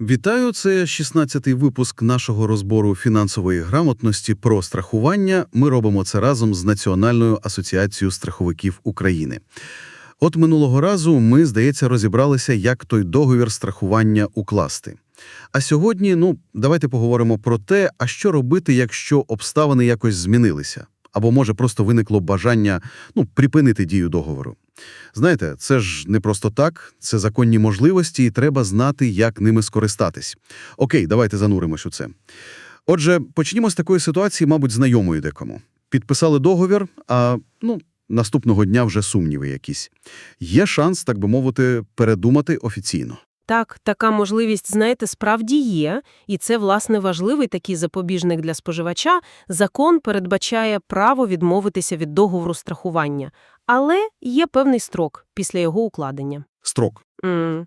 Вітаю, це 16-й випуск нашого розбору фінансової грамотності про страхування. Ми робимо це разом з Національною асоціацією страховиків України. От минулого разу ми, здається, розібралися, як той договір страхування укласти. А сьогодні, ну, давайте поговоримо про те, а що робити, якщо обставини якось змінилися. Або, може, просто виникло бажання ну, припинити дію договору. Знаєте, це ж не просто так, це законні можливості, і треба знати, як ними скористатись. Окей, давайте зануримось у це. Отже, почнімо з такої ситуації, мабуть, знайомої декому. Підписали договір, а ну, наступного дня вже сумніви якісь. Є шанс, так би мовити, передумати офіційно. Так, така можливість, знаєте, справді є, і це, власне, важливий такий запобіжник для споживача. Закон передбачає право відмовитися від договору страхування, але є певний строк після його укладення. Строк. М.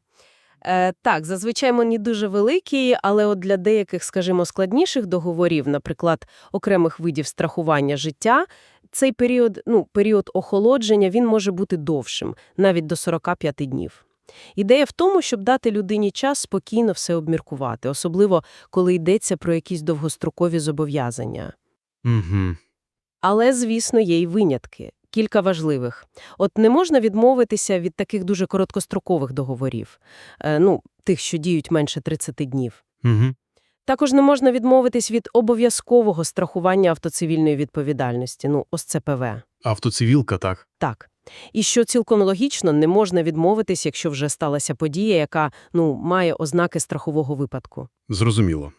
Е, так, зазвичай вони дуже великі, але от для деяких, скажімо, складніших договорів, наприклад, окремих видів страхування життя, цей період, ну, період охолодження, він може бути довшим, навіть до 45 днів. Ідея в тому, щоб дати людині час спокійно все обміркувати, особливо коли йдеться про якісь довгострокові зобов'язання. Угу. Але, звісно, є й винятки. Кілька важливих. От не можна відмовитися від таких дуже короткострокових договорів, е, ну, тих, що діють менше 30 днів. Угу. Також не можна відмовитись від обов'язкового страхування автоцивільної відповідальності, ну, ОСЦПВ. Автоцивілка, так. Так. І що цілком логічно, не можна відмовитись, якщо вже сталася подія, яка, ну, має ознаки страхового випадку. Зрозуміло.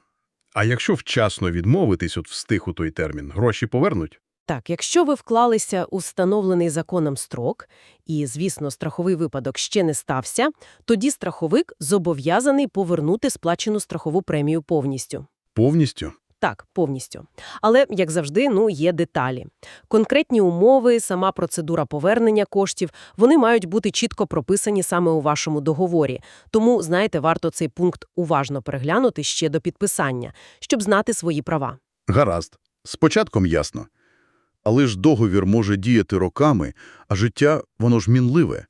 А якщо вчасно відмовитись, от встиг у той термін, гроші повернуть? Так, якщо ви вклалися у встановлений законом строк, і, звісно, страховий випадок ще не стався, тоді страховик зобов'язаний повернути сплачену страхову премію повністю. Повністю? Так, повністю. Але, як завжди, ну, є деталі. Конкретні умови, сама процедура повернення коштів, вони мають бути чітко прописані саме у вашому договорі. Тому, знаєте, варто цей пункт уважно переглянути ще до підписання, щоб знати свої права. Гаразд. З початком ясно. Але ж договір може діяти роками, а життя, воно ж мінливе.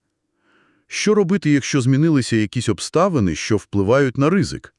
Що робити, якщо змінилися якісь обставини, що впливають на ризик?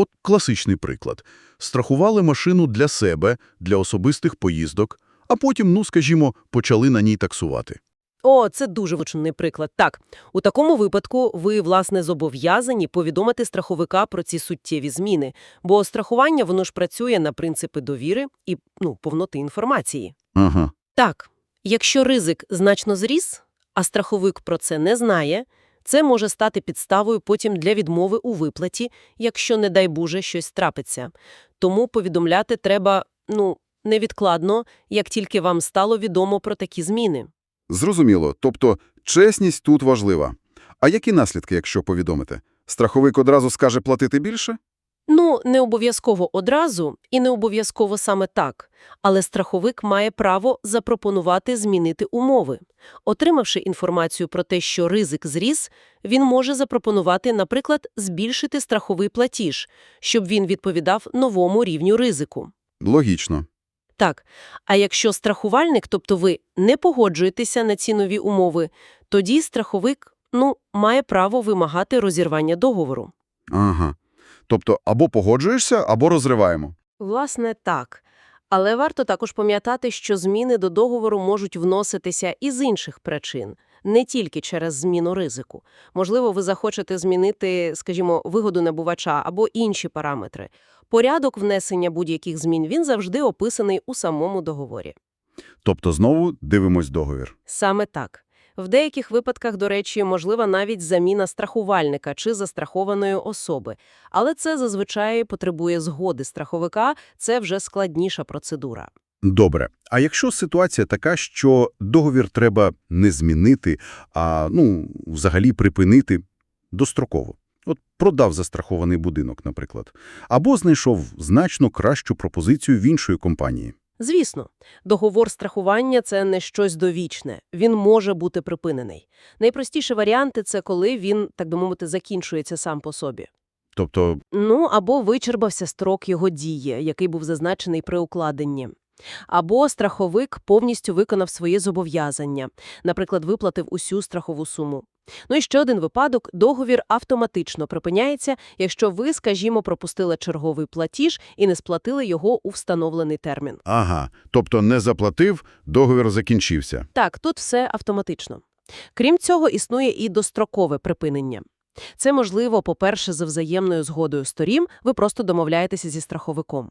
От класичний приклад. Страхували машину для себе, для особистих поїздок, а потім, ну, скажімо, почали на ній таксувати. О, це дуже влучний приклад. Так, у такому випадку ви, власне, зобов'язані повідомити страховика про ці суттєві зміни, бо страхування, воно ж працює на принципи довіри і, ну, повноти інформації. Ага. Так, якщо ризик значно зріс, а страховик про це не знає, це може стати підставою потім для відмови у виплаті, якщо, не дай Боже, щось трапиться. Тому повідомляти треба, ну, невідкладно, як тільки вам стало відомо про такі зміни. Зрозуміло. Тобто чесність тут важлива. А які наслідки, якщо повідомити? Страховик одразу скаже платити більше? Ну, не обов'язково одразу і не обов'язково саме так, але страховик має право запропонувати змінити умови. Отримавши інформацію про те, що ризик зріс, він може запропонувати, наприклад, збільшити страховий платіж, щоб він відповідав новому рівню ризику. Логічно. Так, а якщо страхувальник, тобто ви не погоджуєтеся на ці нові умови, тоді страховик, ну, має право вимагати розірвання договору. Ага. Тобто або погоджуєшся, або розриваємо. Власне, так. Але варто також пам'ятати, що зміни до договору можуть вноситися і з інших причин, не тільки через зміну ризику. Можливо, ви захочете змінити, скажімо, вигоду набувача або інші параметри. Порядок внесення будь-яких змін він завжди описаний у самому договорі. Тобто знову дивимось договір. Саме так. В деяких випадках, до речі, можлива навіть заміна страхувальника чи застрахованої особи. Але це зазвичай потребує згоди страховика, це вже складніша процедура. Добре. А якщо ситуація така, що договір треба не змінити, а, ну, взагалі припинити достроково? От продав застрахований будинок, наприклад. Або знайшов значно кращу пропозицію в іншої компанії. Звісно, договор страхування – це не щось довічне, він може бути припинений. Найпростіші варіанти – це коли він, так би мовити, закінчується сам по собі. Тобто, Ну, або вичерпався строк його дії, який був зазначений при укладенні. Або страховик повністю виконав своє зобов'язання, наприклад, виплатив усю страхову суму. Ну і ще один випадок – договір автоматично припиняється, якщо ви, скажімо, пропустили черговий платіж і не сплатили його у встановлений термін. Ага, тобто не заплатив, договір закінчився. Так, тут все автоматично. Крім цього, існує і дострокове припинення. Це можливо, по-перше, за взаємною згодою сторін, ви просто домовляєтеся зі страховиком.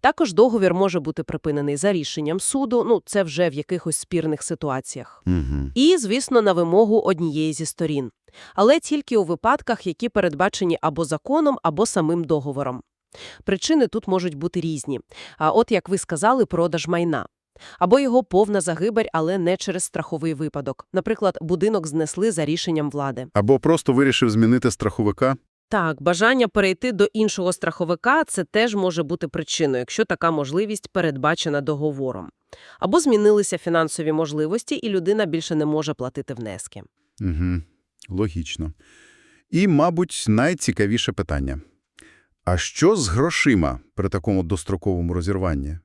Також договір може бути припинений за рішенням суду, ну це вже в якихось спірних ситуаціях. Угу. І, звісно, на вимогу однієї зі сторін. Але тільки у випадках, які передбачені або законом, або самим договором. Причини тут можуть бути різні. А от, як ви сказали, продаж майна. Або його повна загибель, але не через страховий випадок. Наприклад, будинок знесли за рішенням влади. Або просто вирішив змінити страховика. Так, бажання перейти до іншого страховика – це теж може бути причиною, якщо така можливість передбачена договором. Або змінилися фінансові можливості, і людина більше не може платити внески. Угу. Логічно. І, мабуть, найцікавіше питання. А що з грошима при такому достроковому розірванні?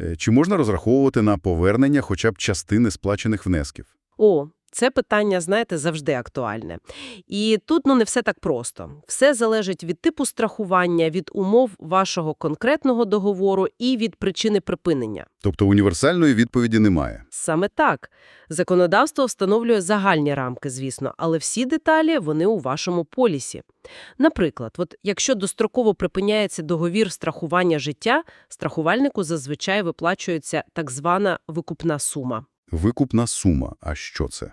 Е, Чи можна розраховувати на повернення хоча б частини сплачених внесків? О, це питання, знаєте, завжди актуальне. І тут ну не все так просто. Все залежить від типу страхування, від умов вашого конкретного договору і від причини припинення. Тобто універсальної відповіді немає. Саме так. Законодавство встановлює загальні рамки, звісно, але всі деталі вони у вашому полісі. Наприклад, от якщо достроково припиняється договір страхування життя, страхувальнику зазвичай виплачується так звана викупна сума. Викупна сума. А що це?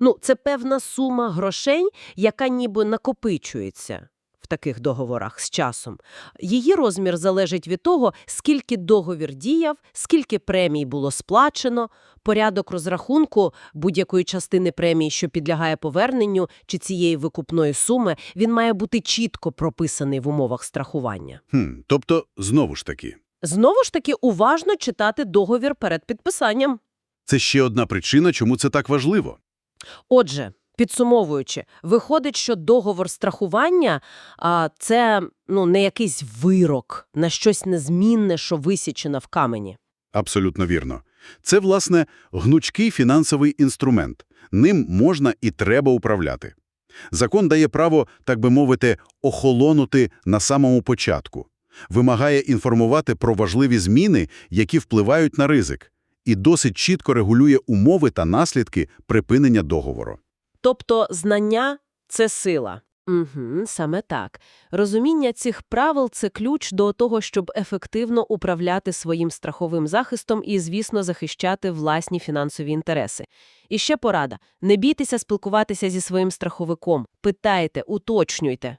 Ну, це певна сума грошей, яка ніби накопичується в таких договорах з часом. Її розмір залежить від того, скільки договір діяв, скільки премій було сплачено, порядок розрахунку будь-якої частини премії, що підлягає поверненню, чи цієї викупної суми, він має бути чітко прописаний в умовах страхування. Хм, тобто, знову ж таки, Знову ж таки, уважно читати договір перед підписанням. це ще одна причина, чому це так важливо. Отже, підсумовуючи, виходить, що договор страхування а, – це ну, не якийсь вирок на щось незмінне, що висічено в камені. Абсолютно вірно. Це, власне, гнучкий фінансовий інструмент. Ним можна і треба управляти. Закон дає право, так би мовити, охолонути на самому початку. Вимагає інформувати про важливі зміни, які впливають на ризик, і досить чітко регулює умови та наслідки припинення договору. Тобто знання – це сила. Угу, саме так. Розуміння цих правил – це ключ до того, щоб ефективно управляти своїм страховим захистом і, звісно, захищати власні фінансові інтереси. І ще порада – не бійтеся спілкуватися зі своїм страховиком. Питайте, уточнюйте.